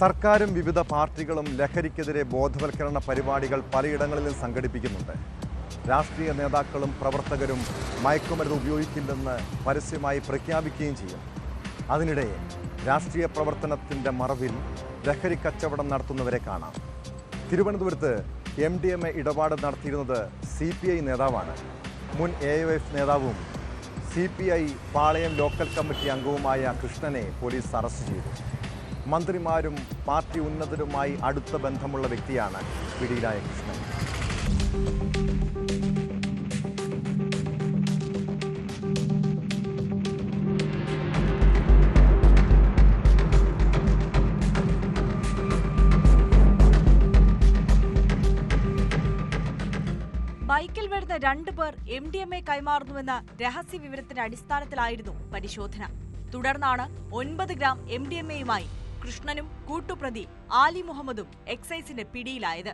സർക്കാരും വിവിധ പാർട്ടികളും ലഹരിക്കെതിരെ ബോധവൽക്കരണ പരിപാടികൾ പലയിടങ്ങളിലും സംഘടിപ്പിക്കുന്നുണ്ട്. രാഷ്ട്രീയ നേതാക്കളും പ്രവർത്തകരും മയക്കുമരുന്ന് ഉപയോഗിക്കില്ലെന്ന് പരസ്യമായി പ്രഖ്യാപിക്കുകയും ചെയ്യും. അതിനിടെ രാഷ്ട്രീയ പ്രവർത്തനത്തിന്റെ മറവിൽ ലഹരി കച്ചവടം നടത്തുന്നവരെ കാണാം. തിരുവനന്തപുരത്ത് എം ഡി എം എ ഇടപാട് നടത്തിയിരുന്നത് സി പി ഐ നേതാവാണ്. മുൻ എ യു എഫ് നേതാവും C P I Palayam local committee അംഗവുമായ കൃഷ്ണനെ പോലീസ് അറസ്റ്റ് ചെയ്തു. മന്ത്രിമാരും പാർട്ടി ഉന്നതരുമായി അടുത്ത ബന്ധമുള്ള വ്യക്തിയാണ് പിടിയിലായ കൃഷ്ണൻ ബൈക്കിൽ വരുന്ന രണ്ടു പേർ എം ഡി എം എ കൈമാറുന്നുവെന്ന രഹസ്യ വിവരത്തിന്റെ അടിസ്ഥാനത്തിലായിരുന്നു പരിശോധന. തുടർന്നാണ് ഒൻപത് ഗ്രാം എം ഡി എം എയുമായി കൃഷ്ണനും കൂട്ടുപ്രതി ആലി മുഹമ്മദും എക്സൈസിന്റെ പിടിയിലായത്.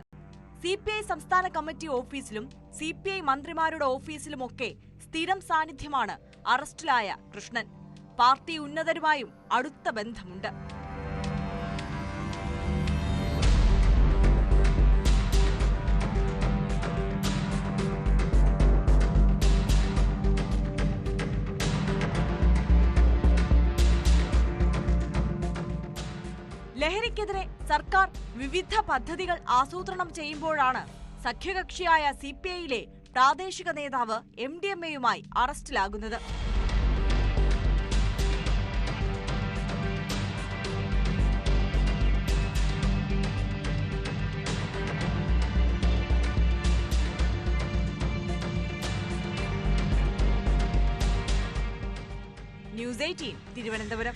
സി പി ഐ സംസ്ഥാന കമ്മിറ്റി ഓഫീസിലും സി പി ഐ മന്ത്രിമാരുടെ ഓഫീസിലുമൊക്കെ സ്ഥിരം സാന്നിധ്യമാണ് അറസ്റ്റിലായ കൃഷ്ണൻ. പാർട്ടി ഉന്നതരുമായും അടുത്ത ബന്ധമുണ്ട്. ലഹരിക്കെതിരെ സർക്കാർ വിവിധ പദ്ധതികൾ ആസൂത്രണം ചെയ്യുമ്പോഴാണ് സഖ്യകക്ഷിയായ സി പി ഐയിലെ പ്രാദേശിക നേതാവ് എം ഡി എം എയുമായി അറസ്റ്റിലാകുന്നത്. News eighteen Thiruvananthapuram.